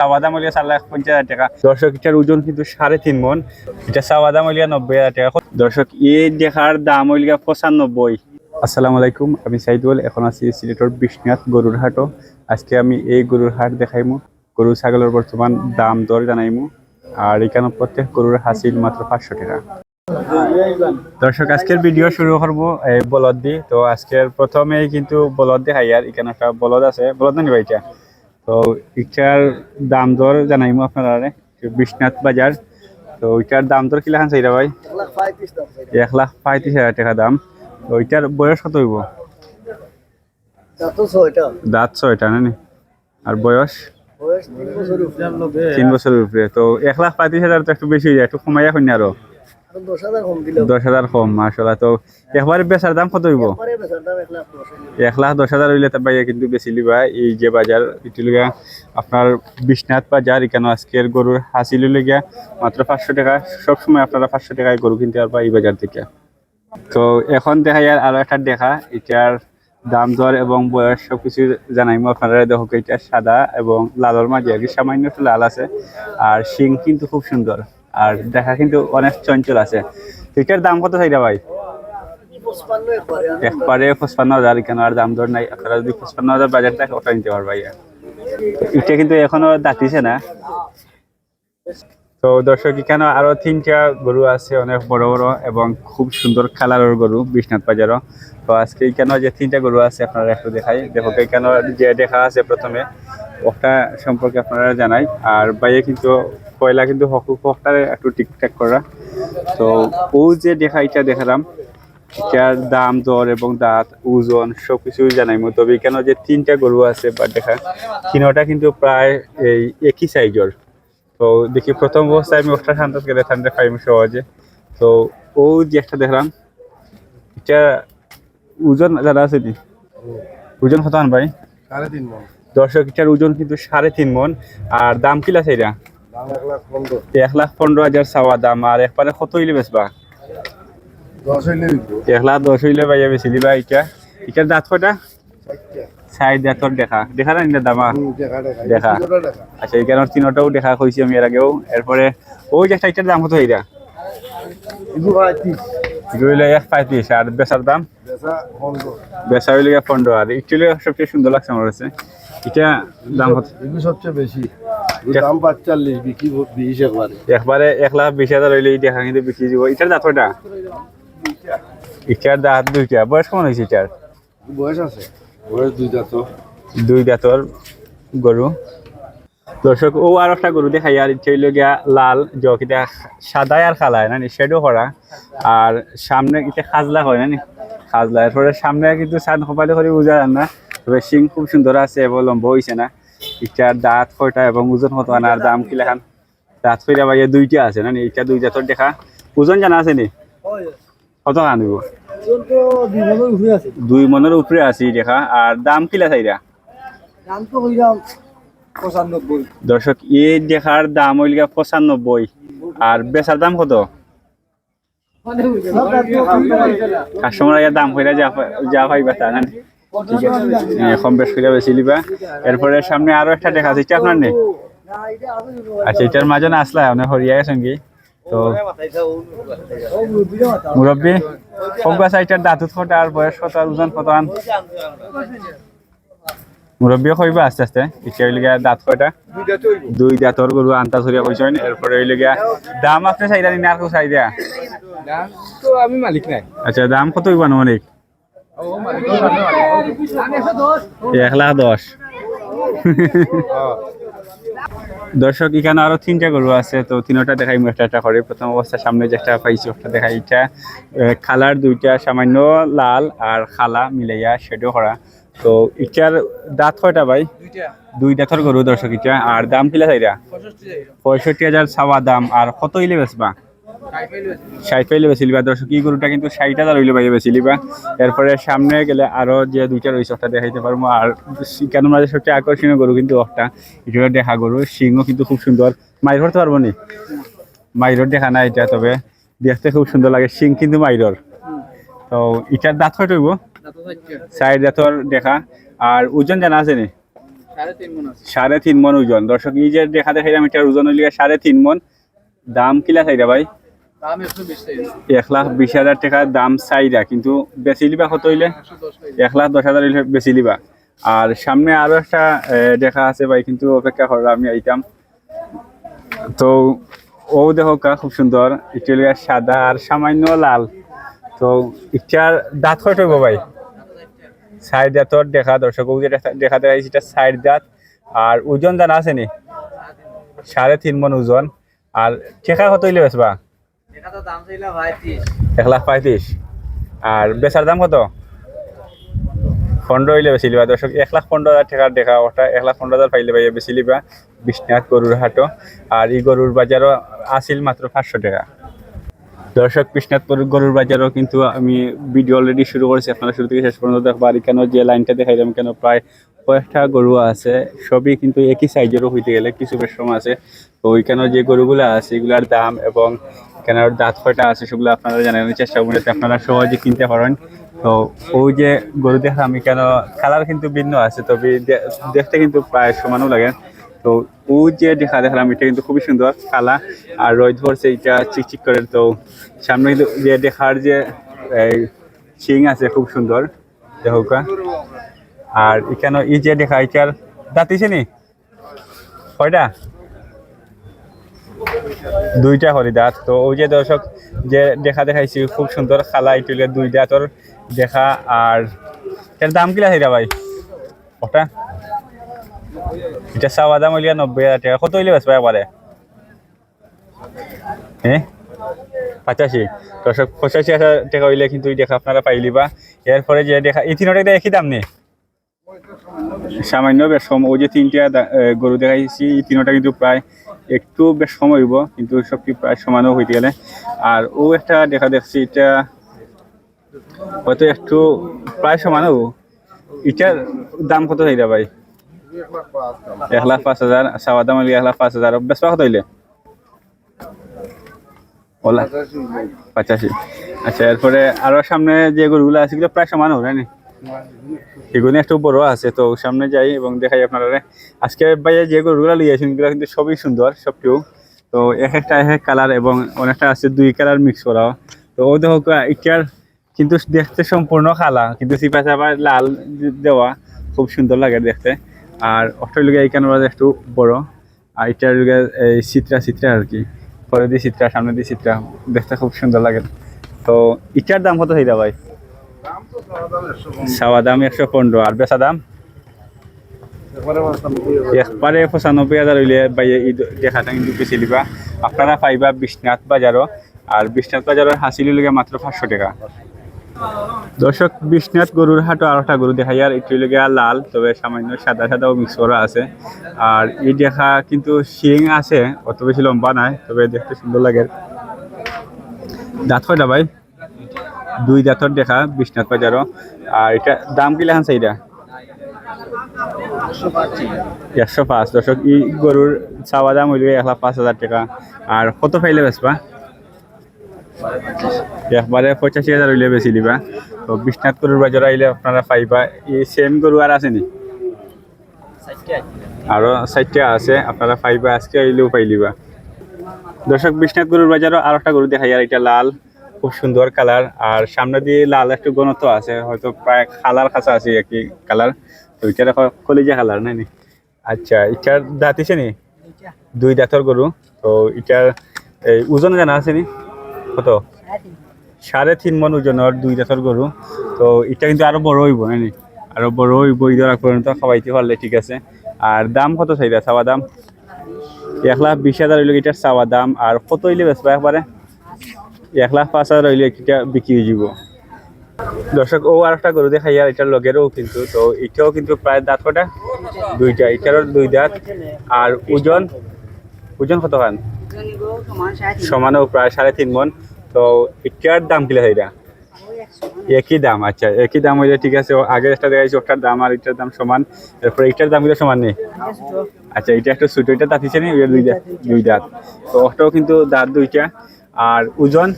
চাওয়া দাম হলিয়া চার লাখ পঞ্চাশ হাজার টাকা। দর্শক, এটার ওজন কিন্তু সাড়ে তিন মন। এটা চাওয়া দাম হলিয়া নব্বই হাজার টাকা। দর্শক, এই দেখার দাম হলিয়া পঁচানব্বই। আসসালামু আলাইকুম, আমি সাইদুল, এখন আছি সিলেটর বিশ্বনাথ গরুর হাটও আজকে আমি এই গরুর হাট দেখাইমু। গরু, ছাগলের বর্তমান দাম দর জানাইমু। আর এখানে প্রত্যেক গরুর হাসিল মাত্র পাঁচশো টাকা। দর্শক, আজকের ভিডিও শুরু করব বলদ দি তো আজকের প্রথমেই কিন্তু বলদ দেখাই, আর এখানে একটা বলদ আছে। বলদ না এটা? তো ইটার দাম দর জানাইমু আপনারা বিশ্বনাথ বাজার। তো ওইটার দাম দর কিলা খান চাইরা ভাই? এক লাখ পঁয়ত্রিশ হাজার টাকা দাম। তো ওইটার বয়স কত হইব? দাঁত ছয়টা না নি? আর বয়স? তিন বছরের উপরে। তো এক লাখ পঁয়ত্রিশ হাজার তো একটু বেশি হয়ে যায়, একটু কমাইয়া হইনি আরও। দশ হাজার কম মাসাল্লাহ তো একবারে বেচার দাম কত হইব এক লাখ দশ হাজার হইলে তার কিন্তু বেশি লিবা। এই যে বাজার এটি লিগা আপনার বিশ্বনাথ বাজার এখানে আজকের গরুর হাসিল লেগে। মাত্র পাঁচশো টাকা সবসময় আপনারা পাঁচশো টাকায় গরু কিনতে পারবা এই বাজার থেকে তো এখন দেখা যায় আরও একটা দেখা এটার দাম দর এবং বয়স সবকিছু জানাইমো আপনারা দেখো। এটা সাদা এবং লালের মাঝে আর কি সামান্য একটু লাল আছে। আর শিং কিন্তু খুব সুন্দর আর দেখা কিন্তু অনেক চঞ্চল আছে। এটার দাম কত চাইরা ভাই? একবারে পঁচপান্ন হাজার, কেন আর দাম দর নাই? আপনারা যদি পঁচপান্ন হাজার বাজার থাকে ওটা নিতে পারবা এটা কিন্তু এখনও দাঁতিছে না। তো দর্শক, এখানে আরও তিনটা গরু আছে, অনেক বড় বড় এবং খুব সুন্দর কালারের গরু, বিশ্বনাথ বাজারও। তো আজকে এখানে যে তিনটা গরু আছে, আপনারা একটু দেখাই। দেখো, এখানে যে দেখা আছে প্রথমে, ওটা সম্পর্কে আপনারা জানাই। আর বাইরে কিন্তু কয়লা কিন্তু হকু একটু ঠিকঠাক করা। তো ও যে দেখা এটা দেখালাম এটার দাম দর এবং দাঁত ওজন সবকিছু জানাইমো। তবে এখানে যে তিনটা গরু আছে বা দেখা তিনোটা কিন্তু প্রায় এই একই সাইজের তো দেখি প্রথম অবস্থায় আমি ওটা শান্ত গেলে ঠান্ডা পাইম সহজে। তো ও যে একটা দেখলাম এটা ওজন জানা আছে নি? ওজন কত আন ভাই? সাড়ে তিন মন। দর্শক এটার ওজন কিন্তু সাড়ে তিন মন। আর দাম কিলা আছে এটা দাম এক লাখ পনেরো। হাজার চাওয়া দাম আর একবারে কত হইলে বেচবা? এক লাখ দশ হইলে ভাইয়া বেশি দিবা এটা এটার দাঁত চারটা। সাইড দাঁতর দেখা। দেখা না এটা দামা দেখা। এই আচ্ছা এখানে তিনটাও দেখা হয়েছি আমি এর আগেও। এরপরে ওই যে এটার দাম কত হইরা রইলে এক পঁয়ত্রিশ আর বেচার দাম? বেচা হইলে পনেরো। আর একটু সবচেয়ে সুন্দর লাগছে আমার কাছে এটা দাম কত এগুলো সবচেয়ে বেশি। দাম পাঁচচল্লিশ বিক্রি বিশ একবারে। একবারে এক লাখ বিশ হাজার হইলে দেখা কিন্তু বিক্রি দিব এটার দাঁত কয়টা? এটার দাঁত দুইটা। বয়স কেমন হয়েছে এটার? বয়স আছে। বয়স দুইটা তো দুই দাঁতর গরু। দর্শক ও আর একটা গরু দেখাই। আর ইচ্ছে হইল গিয়া লাল জক এটা সাদায় আর খালায় না শেডও করা আর সামনে এটা খাজলা হয় না? খাজলা। এরপরে সামনে কিন্তু সান কপালে করে বোঝা যান না। তবে শিং খুব সুন্দর আছে এবং লম্বা হয়েছে না। ইটার দাঁত কয়টা এবং ওজন কত আর দাম কি লেখান? দাঁত কইরা ভাইয়া দুইটা আছে না ইটা এটা দুই দাঁতর দেখা। ওজন জানা আছে নি? কত আনব দুই মনের উপরে আছে। দেখা। আর দাম কিলা চাইরা দর্শক এই দেখার দাম হইল পঁচানব্বই। আর বেচার দাম কত? কাস্টমার দাম হইরা যা যা পাইবা তা এ, কম বেশ করে বেশি লিবা। এরপরে সামনে আরও একটা দেখা এটা আপনার নেই? আচ্ছা এটার মাঝে না আসলা? আপনি হরিয়া গেছেন কি? তো মুরব্বী গাছ এটার দাঁতুত কত আর বয়স কত আর ওজন কত আন? মুরব্বীও কইবা আস্তে আস্তে। গিয়া দাঁত কয়টা দুই দাঁতর গরু আন্তা ধরিয়া কইছেন এরপরে হইলে গিয়া দাম আপনি চাইরা নিন আর কেউ চাই দিয়া দাম তো আমি মালিক নাই। আচ্ছা দাম কত হইব আনুমানিক? এক লাখ দশ। দর্শক এখানে আরও তিনটা গরু আছে তো তিনটা দেখাই একটা একটা করে। প্রথম অবস্থা সামনে যেটা পাইছি ওটা দেখাই এটা। খালার দুইটা সামান্য লাল আর খালা মিলাইয়া শেডও করা। তো এটার দাঁত কয়টা ভাই? দুই দাঁতর গরু দর্শক এটা। আর দাম কিলা চাইরা? পঁয়ষট্টি হাজার চাওয়া দাম। আর কত হইলে বেচবা? ষাট পাইলে বেচিলিবা দর্শক এই গরুটা কিন্তু ষাট হাজার হইলে পাইলে বেচিলিবা এরপরে সামনে গেলে আরও যে দুইটা রয়েছে ওটা দেখাইতে পারব। আর কেন মাঝে সবচেয়ে আকর্ষণীয় গরু কিন্তু একটা এটা দেখা গরু সিংও কিন্তু খুব সুন্দর। মাইর ধরতে পারব নি? মাইরর দেখা নাই এটা তবে দেখতে খুব সুন্দর লাগে। সিং কিন্তু মাইরর। তো এটার দাঁত কয়টা হইব? সাইড দাঁতর দেখা। আর ওজন জানা আছে নি? সাড়ে তিন মন ওজন। দর্শক যে দেখা দেখাইলাম এটার ওজন হইলে সাড়ে তিন মন। দাম কিলা চাইরা ভাই? এক লাখ বিশ হাজার টাকার দাম চাইরা কিন্তু বেশি লিবা কত হইলে? এক লাখ দশ হাজার হইলে বেশি লিবা। আর সামনে আরও একটা দেখা আছে ভাই কিন্তু অপেক্ষা করো আমি আইতাম। তো ও দেখো কা খুব সুন্দর। হইল সাদা আর সামান্য লাল। তো ইটার দাঁত কয়টা হইব ভাই? সাইড দাঁতর দেখা দর্শক দেখা- দেখা এটা সাইড দাঁত। আর ওজন জানা আছে নি? সাড়ে তিন মন ওজন। আর ঠেকা কত হইলে বেসবা এক লাখ পঁয়ত্রিশ। আর বেচার দাম কত? পনেরো হইলে বেশি লিবা। দর্শক, এক লাখ পনেরো হাজার দেখা ওটা লাখ পনেরো হাজার পাইলে বেশি লিবা। বিশ্বনাথ গরুর আর গরুর বাজারও আসিল মাত্র পাঁচশো টাকা। দর্শক কৃষ্ণাথপুর গরুর বাজারও কিন্তু আমি ভিডিও অলরেডি শুরু করেছি। আপনারা শুরু থেকে শেষ পর্যন্ত দেখব। আর কেন যে লাইনটা দেখাইলাম কেন প্রায় কয়েকটা গরু আছে। সবই কিন্তু একই সাইজেরও হইতে গেলে কিছু বেশম আছে। তো ওইখানে যে গরুগুলো আছে, এগুলার দাম এবং এখানে দাঁত কয়টা আছে সেগুলো আপনারা জানানোর চেষ্টা করবেন যাতে আপনারা সহজে কিনতে পারেন। তো ওই যে গরু দেখা আমি কেন, কালার কিন্তু ভিন্ন আছে তবে দেখতে কিন্তু প্রায় সমানও লাগে। তো ও যে দেখা দেখলাম, এটা কিন্তু খুবই সুন্দর কালা, আর রোদ ধরছে, এটা চিকচিক করে, তো সামনে কিন্তু যে দেখার যে শিং আছে, খুব সুন্দর, দেখা। আর এখানে এই যে দেখা, এটার দাঁতিছে নি? কয়টা? দুইটা হরি দাঁত তো ওই যে দর্শক, যে দেখা দেখাইছি, খুব সুন্দর খালা ইটুলে দুই দাঁতর দেখা আর এর দাম কিলা হইরা ভাই? ওটা? এটা চাওয়া দাম হইলে নব্বই হাজার টাকা। কত হইলে বেসবা একবারে? হ্যাঁ পঁচাশি। দর্শক, পঁচাশি হাজার টাকা হইলে কিন্তু দেখা আপনারা পাইলিবা এরপরে যে দেখা, এই তিনটা একই দাম নেই সামান্য বেশ কম। ওই যে তিনটা গরু দেখাইছি, এই তিনটা কিন্তু প্রায় একটু বেশ কম হইব, কিন্তু সব কি প্রায় সমানও হইতে গেলে। আর ও একটা দেখা দেখছি এটা হয়তো একটু প্রায় সমান হব। এটার দাম কত হইরা ভাই? এক লাখ পাঁচ হাজার, চাওয়া দাম এক লাখ পাঁচ হাজার। বেশ কত হইলে? ওলা, পঁচাশি। আচ্ছা এরপরে আরও সামনে যে গরুগুলো আছে প্রায় সমান হবে না? এগুলো একটু বড় আছে, তো সামনে যাই এবং দেখাই আপনারা আজকে ভাইয়া যে গরুগুলো লিয়ে আসেন, এগুলো কিন্তু সবই সুন্দর সবটিও তো এক একটা এক কালার এবং অনেকটা আছে দুই কালার মিক্স করা তো ও দেখো, এটার কিন্তু দেখতে সম্পূর্ণ কালা, কিন্তু সিপা চাপা লাল দেওয়া খুব সুন্দর লাগে দেখতে। আর অস্ট্রেলিয়া এই ক্যামেরা একটু বড়, আর এটার লগে এই চিত্রা চিত্রা আর কি। পরে দিয়ে চিত্রা সামনে দিয়ে চিত্রা দেখতে খুব সুন্দর লাগে। তো এটার দাম কত হইরা ভাই? সাওয়া দাম একশো পনেরো, আর বেচা দাম? একবারে পঁচানব্বই হাজার হইলে বাইয়ে কিন্তু বেশি লিবা আপনারা পাইবা বিশ্বনাথ বাজারও, আর বিশ্বনাথ বাজারের হাসিলি লগে মাত্র পাঁচশো টাকা। দর্শক, বিশ্বনাথ গরুর হাটও আর একটা গরু দেখাই, আর এটি লগে লাল, তবে সামান্য সাদা সাদাও মিক্স করা আছে। আর এই দেখা কিন্তু শিং আছে, অত বেশি লম্বা নাই, তবে দেখতে সুন্দর লাগে। দাঁত কয়টা ভাই? দুই দাঁতর দেখা, বিশ্বনাথ বাজারও। আর এটা দাম কি লেখান সেইটা একশো পাঁচ। দশক ই গরুর চাওয়া দাম হইলে এক লাখ পাঁচ হাজার টাকা। আর কত পাইলে বেচবা? একবারে পঁচাশি হাজার হইলে বেশি দিবা। তো বিশ্বনাথ গরুর বাজার আইলে আপনারা পাইবা এই সেম গরু আর আছে নি? আরও চারটা আছে, আপনারা পাইবা, আজকে আইলেও পাইলিবা দর্শক, বিশ্বনাথ গরুর বাজারও আর একটা গরু দেখাই, আর এটা লাল। খুব সুন্দর কালার। আর সামনে দিয়ে লাল একটু ঘনত্ব আছে, হয়তো প্রায় কালার কাছা আছে একই কালার। তো এটা দেখো, কলিজা কালার, নাই আচ্ছা এটার দাঁত আছে নি? দুই দাঁতর গরু। তো এটার, এই ওজন জানা আছে নি? কত? সাড়ে তিন মন ওজনের দুই দাঁতর গরু। তো এটা কিন্তু আরও বড় হইব নানি আরও বড় হইব ঈদের আগ পর্যন্ত খাওয়াইতে পারলে ঠিক আছে। আর দাম কত চাইদা চাওয়া দাম? এক লাখ বিশ হাজার হইলে এটার চাওয়া দাম, আর কত হইলে বেচবা একবারে? এক লাখ পাঁচ হাজার হইলে এটা বিক্রি হয়ে যাব দর্শক, ও আর একটা গরু দেখাই, আর এটার লগেরও কিন্তু, তো এটাও কিন্তু প্রায় দাঁত কটা? দুইটা, এটারও দুই দাঁত। আর ওজন? ওজন কত খান সমানও প্রায় সাড়ে তিন মন। তো এটার দাম কিলা এটা একই দাম আচ্ছা একই দাম হইলে ঠিক আছে, ও আগের একটা দেখাইছি, ওটার দাম আর এটার দাম সমান। এরপরে এটার দাম কিন্তু সমান নেই? আচ্ছা এটা একটা ছোট, এটা দাঁত দুই দাঁত দুই দাঁত। তো ওটাও কিন্তু দাঁত দুইটা। আর ওজন?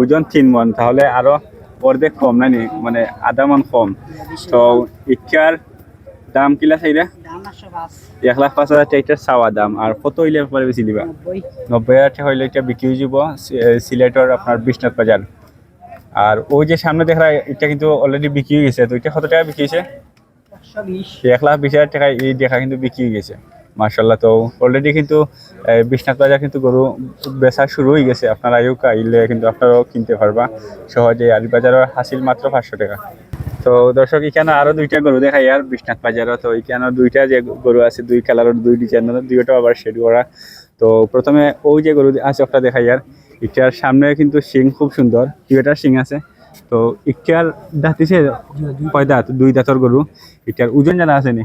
ওজন তিন মন তাহলে আরও অর্ধেক কম নানি? মানে আধা মন কম। তো ইটার দাম কিলা চাইরা এক লাখ পাঁচ হাজার টাকা চাওয়া দাম। আর কত হইলে পরে বেশি দিবা? নব্বই। হাজার টাকা হইলে এটা বিক্রি হয়ে যাব সিলেটের আপনার বিশ্বনাথ বাজার। আর ওই যে সামনে দেখা এটা কিন্তু অলরেডি বিক্রি হয়ে গেছে। তো এটা কত টাকা বিক্রি হয়েছে? এক লাখ বিশ হাজার টাকা এই দেখা কিন্তু বিক্রি হয়ে গেছে। মার্শাল্লাহ তো অলরেডি কিন্তু বিশ্বনাথ বাজার কিন্তু গরু বেচা শুরু হয়ে গেছে। আপনারা আইও আইলে কিন্তু আপনারাও কিনতে পারবা। সহজে আর বাজারের হাসিল মাত্র পাঁচশো টাকা। তো দর্শক, এখানে আরও দুইটা গরু দেখাই আর বিশ্বনাথ বাজারও তো এখানে দুইটা যে গরু আছে, দুই কালারের দুই ডিজাইনের দুইটা আবার শেড করা। তো প্রথমে ওই যে গরু আছে, ওটা দেখাই আর। এটার সামনে কিন্তু শিং খুব সুন্দর। দুইটার শিং আছে। তো ইটার দাঁতিছে কয় দাঁত দুই দাঁতর গরু। এটার ওজন জানা আছে নি?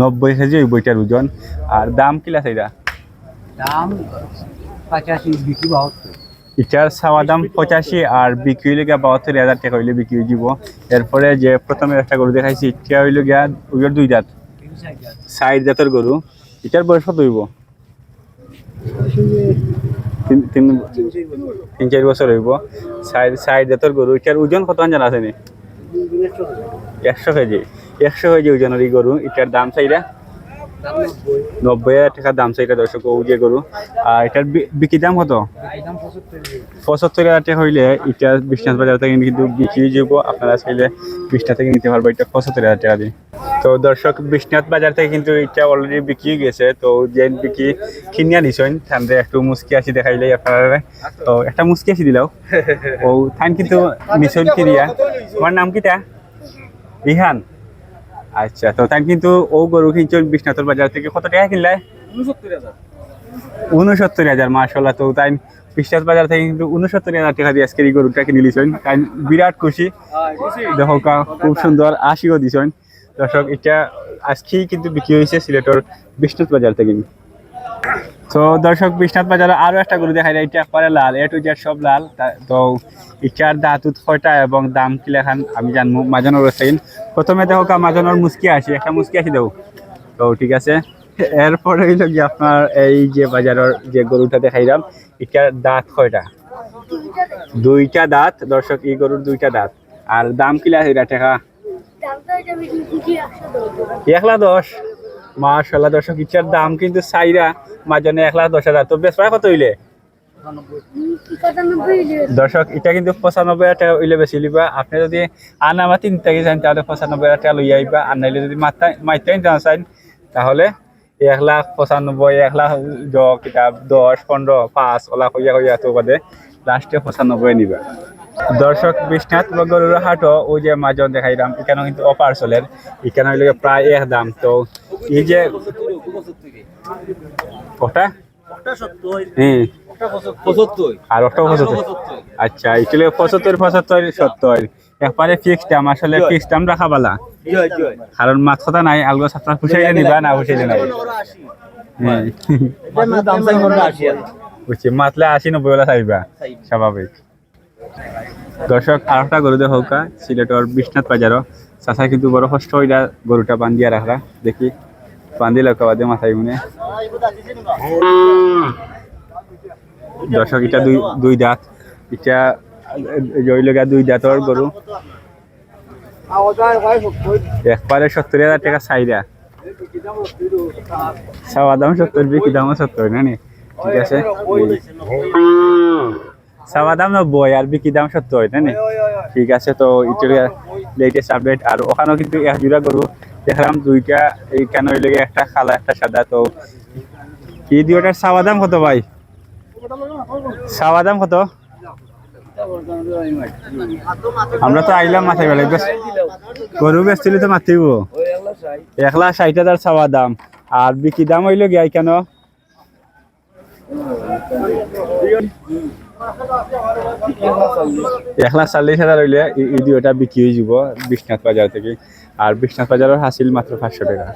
নব্বই কেজি। ওই বইটার ওজন। আর দাম কিলা সেইটা দাম পঁচাশি বিক্রি বাহাত্তর। এটার চাওয়া দাম পঁচাশি আর বিক্রি হইলে গিয়া বাহাত্তর হাজার টাকা হইলে বিক্রি যাব এরপরে যে প্রথমে একটা গরু দেখাইছি এটা হইলে গিয়া ওইটার দুই দাঁত সাইড জাতের গরু। এটার বয়স কত হইব? তিন তিন তিন চার বছর হইব। সাইড সাইড জাতের গরু। এটার ওজন কত জানা আছে নি? একশো কেজি। একশো কেজি ওজনের এই গরু, এটার দাম চাইরা নব্বই হাজার টাকার দাম চাইটা দর্শক, ও যে গরু। আর এটার বিক্রি দাম কত? পঁচাত্তর হাজার টাকা হইলে এটা বিশ্বনাথ বাজার থেকে কিন্তু বিক্রি যাব। আপনারা চাইলে বিশটা থেকে নিতে পারব এটা পঁচাত্তর হাজার টাকা দিয়ে। তো দর্শক বিশ্বনাথ বাজার থেকে কিন্তু এটা অলরেডি বিক্রি হয়ে গেছে। তো যে বিক্রি কিনিয়া নিছেন তাহলে একটু মুসকি আসি দেখাইলে আপনারা। তো একটা মুসকি আসি দিলাও। ও থান কিন্তু নিছেন কিনিয়া। তোমার নাম কিটা? রিহান আচ্ছা তো তাই কিন্তু ও গরু কিনছেন বিশ্বনাথের বাজার থেকে কত টাকা কিনলে? উনসত্তর হাজার। মাসাল্লাহ তো তাই বিশ্বাস বাজার থেকে কিন্তু উনসত্তর হাজার টাকা দিয়ে আজকের এই গরুটা কিনে তাই বিরাট খুশি। দেখো খুব সুন্দর আশিও দিছেন দর্শক এটা আজকেই কিন্তু বিক্রি হয়েছে সিলেটর বিষ্ণুত বাজার থেকে। তো দর্শক বিশ্বনাথ বাজারে আরও একটা গরু দেখা যায়। এটা একবারে লাল এ টু জেড সব লাল। তা- ইটার দাঁতুত কয়টা এবং দাম কি লেখান আমি জানব। মাজানোর রয়েছেন প্রথমে দেখো কা মাজানোর মুসকি আসি একটা মুসকি আসি দেবো। তো ঠিক আছে। এরপরে হইল কি আপনার এই যে বাজারের যে গরুটা দেখাইলাম এটার দাঁত কয়টা? দুইটা দাঁত। দর্শক এই গরুর দুইটা দাঁত। আর দাম কি লাগে এটা টাকা এক লাখ দশ। মার্শাল্লাহ দর্শক ইটার দাম কিন্তু চাইরা মাঝনে এক লাখ দশ হাজার। তো বেশ প্রায় কত হইলে? দর্শক, এটা কিন্তু পঁচানব্বই হাজার টাকা হইলে বেশি লিবা। আপনি যদি আন আমার তিন থেকে চান তাহলে পঁচানব্বই হাজার টাকা লইয়া আইবা। আর নাইলে যদি মাত্রা জানা চান, তাহলে এক লাখ পঁচানব্বই, এক লাখ দ কিতাব দশ, পনেরো, পাঁচ, ওলা কইয়া কইয়া তো বাদে লাস্টে পঁচানব্বই নিবা। দর্শক, বিশ্বনাথ গরুর হাটও ওই যে মাজন দেখাইলাম, এখানেও কিন্তু অফার চলের। এখানে প্রায় এক দাম। তো এই যে ওটা? হ্যাঁ আর ওটাও পঁচাত্তর। আচ্ছা এগুলো পঁচাত্তর পঁচাত্তর সত্তর। একবারে ফিক্স দাম আসলে ফিক্স দাম রাখা বালা। কারণ মাছ কথা নাই আলগো সাতটা পুষাইলে নিবা না পুষাইলে নাই। হ্যাঁ। বুঝছি মাতলে আশি নব্বই বেলা চাইবা। স্বাভাবিক। দর্শক আর একটা গরু দেখো কা সিলেটর বিশ্বনাথ বাজারও। চাষা কিন্তু বড় কষ্ট হইলা গরুটা বান্ধিয়া রাখা দেখি। বান্ধি লোক বাদে মাথায় মনে দর্শক এটা দুই দুই দাঁত। এটা জয়লগা দুই দাঁতর গরু একবারে সত্তর হাজার টাকা চাইরা চাওয়া দাম সত্তর বিক্রি দামও সত্তর না নি? ঠিক আছে। চাওয়া দাম নব্বই আর বিক্রি দাম সত্তর না নি? ঠিক আছে, তো এটার লেটেস্ট আপডেট আর ওখানেও কিন্তু এক জোড়া গরু দেখলাম দুইটা এইখানে হইলে গিয়ে একটা কালা, একটা সাদা, তো এই দুইটার চাওয়া দাম কত ভাই? চাওয়া দাম কত? আমরা তো আইলাম মাথায় বেলা গরু বেচছিল তো মাতিব। এক লাখ ষাট হাজার চাওয়া দাম, আর বিক্রি দাম হইল গিয়া কেন? এক লাখ চল্লিশ হাজার হইলে এই- দুইটা বিক্রি হয়ে যাব, বিশ্বনাথ বাজার থেকে। আর বিশ্বনাথ বাজারের হাসিল মাত্র পাঁচশো টাকা।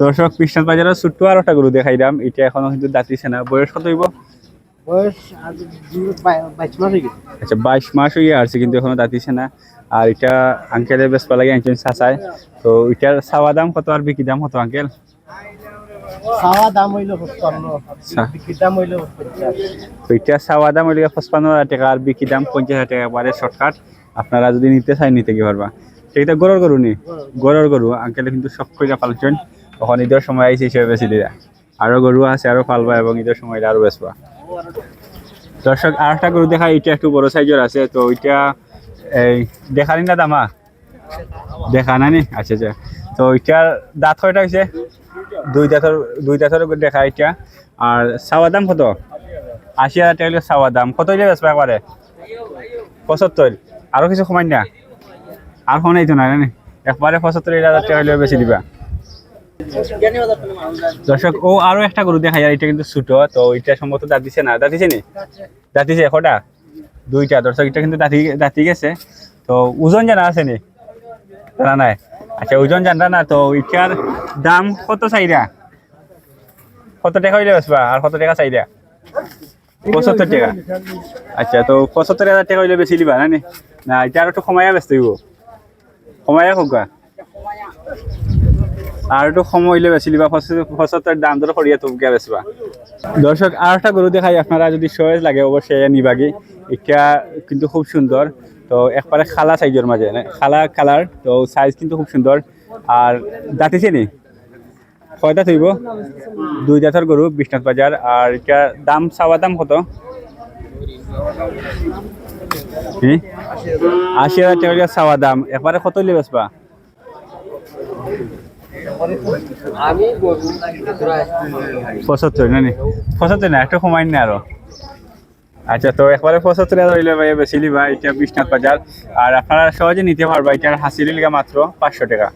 দর্শক বিশ্বনাথ বাজারের ছোট্ট আর একটা গরু দেখাইলাম। এটা এখনও কিন্তু দাঁতিছে না। বয়স কত হইব? আচ্ছা বাইশ মাস হয়ে আসছে কিন্তু এখনও দাঁতিছে না। আর এটা আঙ্কেলের বেশ লাগে একজন চাচায় তো এটার চাওয়া দাম কত আর বিক্রি দাম কত আঙ্কেল? দাম হইল এটা দাম হইলে পঁচপান্ন হাজার টাকা আর বিক্রি দাম পঞ্চাশ হাজার টাকা পারে শর্টকাট। আপনারা যদি নিতে চাই নিতে কি পারবা? সেটা গরুর গরু নি? গরুর গরু আঙ্কেলে কিন্তু শখ করে পালছেন। তখন ঈদের সময় আইসি হিসেবে বেশি দিরা আরও গরু আছে, আরও পালবা এবং ঈদের সময় আরও বেচবা। দর্শক আর একটা গরু দেখা এটা একটু বড় সাইজের আছে, তো ওইটা, এই, দেখানি না দামা? দেখা না নি? আচ্ছা আচ্ছা। তো এটার দাঁত কয়টা হয়েছে দুই দাঁতর দুই দাঁতর দেখা এটা। আর চাওয়া দাম কত? আশি হাজার টাকা হলে দাম। কত বেচবা একবারে? পঁচাত্তর। আরও কিছু কমাই না? আর ফোন এই তো না একবারে পঁচাত্তর হাজার টাকা হলে বেশি দিবা। দর্শক ও আরও একটা গরু দেখা যায় এটা কিন্তু ছোট, তো এটা সম্ভবত দাঁত দিছে না? দাঁত দিছে নি? দাঁত দিছে কটা দুইটা। দর্শক এটা কিন্তু দাঁতি দাঁতি গেছে। তো ওজন জানা আছে নি? জানা নাই? আচ্ছা ওজন জানা না, তো এটার দাম কত চাইরা কত টাকা হইলে বেচবা আর কত টাকা চাইরা পঁচাত্তর টাকা। আচ্ছা তো পঁচাত্তর হাজার টাকা হইলে বেশি দিবা না না এটা আর একটু কমাইয়া ব্যস্ত হইব কমাইয়া গা। আর একটু সময় হইলে বেশি দিবা পঁচাত্তর দাম ধরে সরিয়ে তুমি বেচবা দর্শক আর একটা গরু দেখাই আপনারা যদি সহজ লাগে অবশ্যই নিবাগি। এটা কিন্তু খুব সুন্দর তো একবারে খালা সাইজের মাঝে খালা কালার তো সাইজ কিন্তু খুব সুন্দর আর দাঁতিছে নি? কয় দাঁত হইব? দুই দাঁতের গরু বিশ্বনাথ বাজার আর এটা দাম চাওয়া দাম কত? আশি হাজার টাকা চাওয়া দাম। একবারে কত হইলে পঁচাত্তর না পঁচাত্তর না একটু কমাই না আরও। আচ্ছা তো একবারে পঁচাত্তর হাজার হইলে ভাই বেশি লিবা এটা বিশ্বনাথ বাজার। আর আপনারা সহজে নিতে পারবা এটার হাসি লিগা মাত্র পাঁচশো টাকা।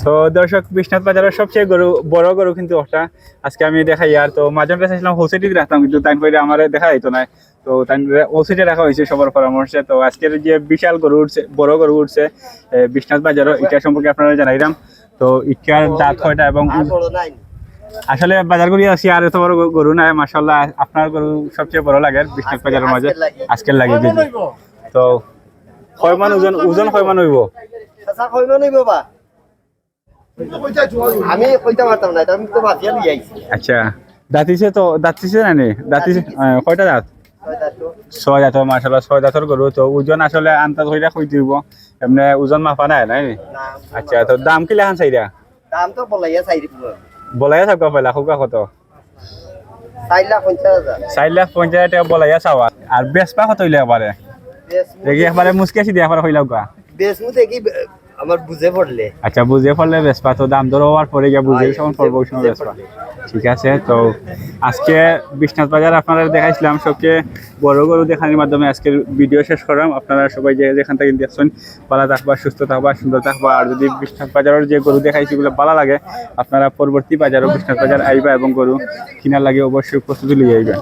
তো দর্শক বিশ্বনাথ বাজারের সবচেয়ে গরু বড় গরু কিন্তু ওটা। আজকে আমি দেখাই আর তো মাঝে মাঝে চাইছিলাম হোসেটি রাখতাম কিন্তু তাই করে আমার দেখা যেত না। তো তাই ওসিটে রাখা হয়েছে সবার পরামর্শে। তো আজকের যে বিশাল গরু উঠছে বড় গরু উঠছে বিশ্বনাথ বাজারও এটা সম্পর্কে আপনারা জানাইলাম। তো ইটার দাঁত কয়টা এবং আসলে বাজার করি আছি আর এত বড় গরু- নাই মাসাল্লাহ আপনার গরু সবচেয়ে বড় লাগে বিশ্বনাথ বাজারের মাঝে। আজকের লাগে। তো কয় মান ওজন ওজন কয় মান হইব আমি কইতে পারতাম না আমি তো বাতিয়া নিয়ে আইছি। আচ্ছা দাঁতিছে তো দাঁতিছে না নি? দাঁতিছে কয়টা দাঁত? ছয় দাঁতর মাসাল্লাহ ছয় দাঁতর গরু তো। ওজন আসলে আন্তাজ হইরা কই দিব। এমনি ওজন মাপা নাই নাই নি? আচ্ছা তো দাম কি লেখান চাইরা? দাম তো বলাইয়া চাই বলাইয়া থাকবা পয়লা খুকা কত? চার লাখ টাকা বলাইয়া চাওয়া আর বেচপা কত হইলে একবারে দেখি একবারে মুসকেছি দিয়ে একবারে হইলাও গা। বেশ দেখি আমার বুঝে পড়লে। আচ্ছা বুঝে পড়লে বেসপা তো দাম দর হওয়ার পরে গিয়ে বুঝে সমান পড়ব সময় বেসপা ঠিক আছে তো আজকে বিশ্বনাথ বাজার আপনারা দেখাইছিলাম। সবচেয়ে বড় গরু দেখানোর মাধ্যমে আজকের ভিডিও শেষ করলাম। আপনারা সবাই যে যেখান থেকে দেখছেন ভালো থাকবা সুস্থ থাকবা সুন্দর থাকবা। আর যদি বিশ্বনাথ বাজারের যে গরু দেখাইছি ওগুলো ভালো লাগে আপনারা পরবর্তী বাজারও বিশ্বনাথ বাজার আইবা এবং গরু কিনার লাগে অবশ্যই প্রস্তুতি লিয়ে আইবা